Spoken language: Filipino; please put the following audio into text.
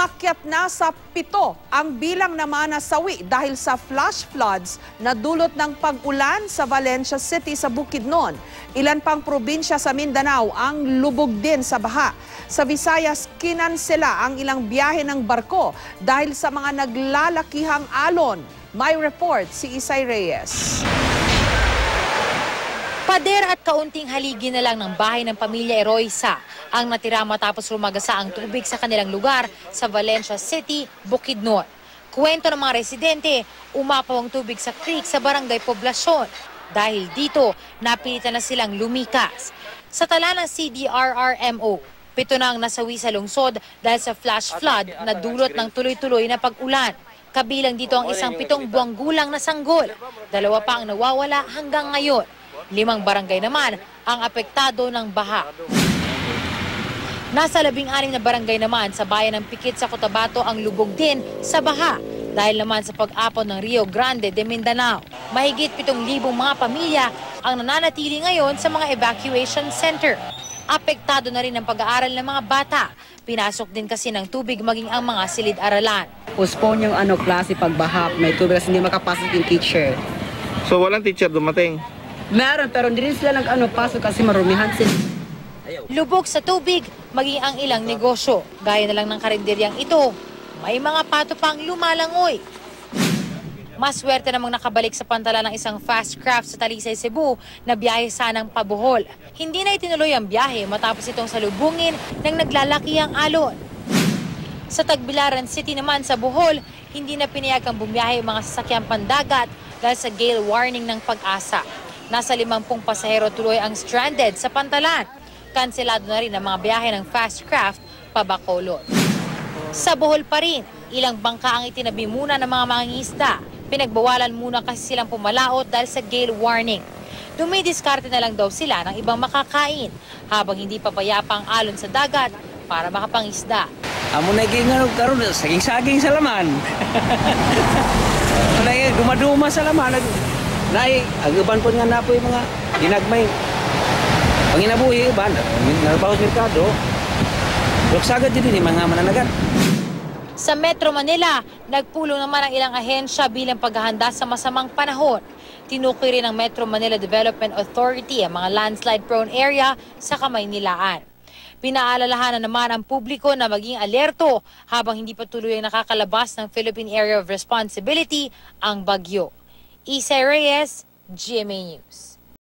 Makyat na sa pito ang bilang na nasawi dahil sa flash floods na dulot ng pag-ulan sa Valencia City sa Bukidnon. Ilan pang probinsya sa Mindanao ang lubog din sa baha. Sa Visayas, kinansela ang ilang biyahe ng barko dahil sa mga naglalakihang alon. May report si Isay Reyes. Pader at kaunting haligi na lang ng bahay ng pamilya Eroisa ang natira matapos lumagasa ang tubig sa kanilang lugar sa Valencia City, Bukidnon. Kwento ng mga residente, umapaw ang tubig sa creek sa barangay Poblasyon. Dahil dito, napilitan na silang lumikas. Sa tala ng CDRRMO, pito na ang nasawi sa lungsod dahil sa flash flood na dulot ng tuloy-tuloy na pag-ulan. Kabilang dito ang isang pitong buwang gulang na sanggol. Dalawa pa ang nawawala hanggang ngayon. Limang barangay naman ang apektado ng baha. Nasa labing anim na barangay naman sa bayan ng Pikit sa Cotabato ang lubog din sa baha dahil naman sa pag-apon ng Rio Grande de Mindanao. Mahigit 7,000 mga pamilya ang nananatili ngayon sa mga evacuation center. Apektado na rin ang pag-aaral ng mga bata. Pinasok din kasi ng tubig maging ang mga silid-aralan. postpone yung ano, klase pagbaha. May tubig kasi hindi makapasok yung teacher. So walang teacher dumating. Meron, pero hindi rin sila nag ano, pasok kasi marumihan sila. Lubog sa tubig, maging ang ilang negosyo. Gaya na lang ng karinderyang ito, may mga pato pang lumalangoy. Maswerte namang nakabalik sa pantala ng isang fast craft sa Talisay, Cebu na biyahe sanang pabuhol. Hindi na itinuloy ang biyahe matapos itong salubungin ng naglalakihang alon. Sa Tagbilaran City naman sa Bohol, hindi na pinayagang bumiyahe ang mga sasakyang pandagat dahil sa gale warning ng pag-asa. Nasa limampung pasahero tuloy ang stranded sa pantalan. Kanselado na rin ang mga biyahe ng fast craft pa Bacolod. Sa Bohol pa rin, ilang bangka ang itinabi muna ng mga mangingisda. Pinagbawalan muna kasi silang pumalaot dahil sa gale warning. Dumidiskarte na lang daw sila ng ibang makakain habang hindi papayapa ang alon sa dagat para makapangisda. Amo na gingarog karon saging-saging sa laman. Wala yung dumaduma sa laman. Nag, nai, agaban po nga na po yung mga ginagmay. Panginabuhi, ba? Narabaho sa merkado. Luksagad din yung mga mananagat. Sa Metro Manila, nagpulong naman ang ilang ahensya bilang paghahanda sa masamang panahon. Tinukoy rin ng Metro Manila Development Authority ang mga landslide-prone area sa Kamaynilaan. Pinaalalahanan naman ang publiko na maging alerto habang hindi pa tuloy ang nakakalabas ng Philippine Area of Responsibility ang bagyo. y series Jimmy News.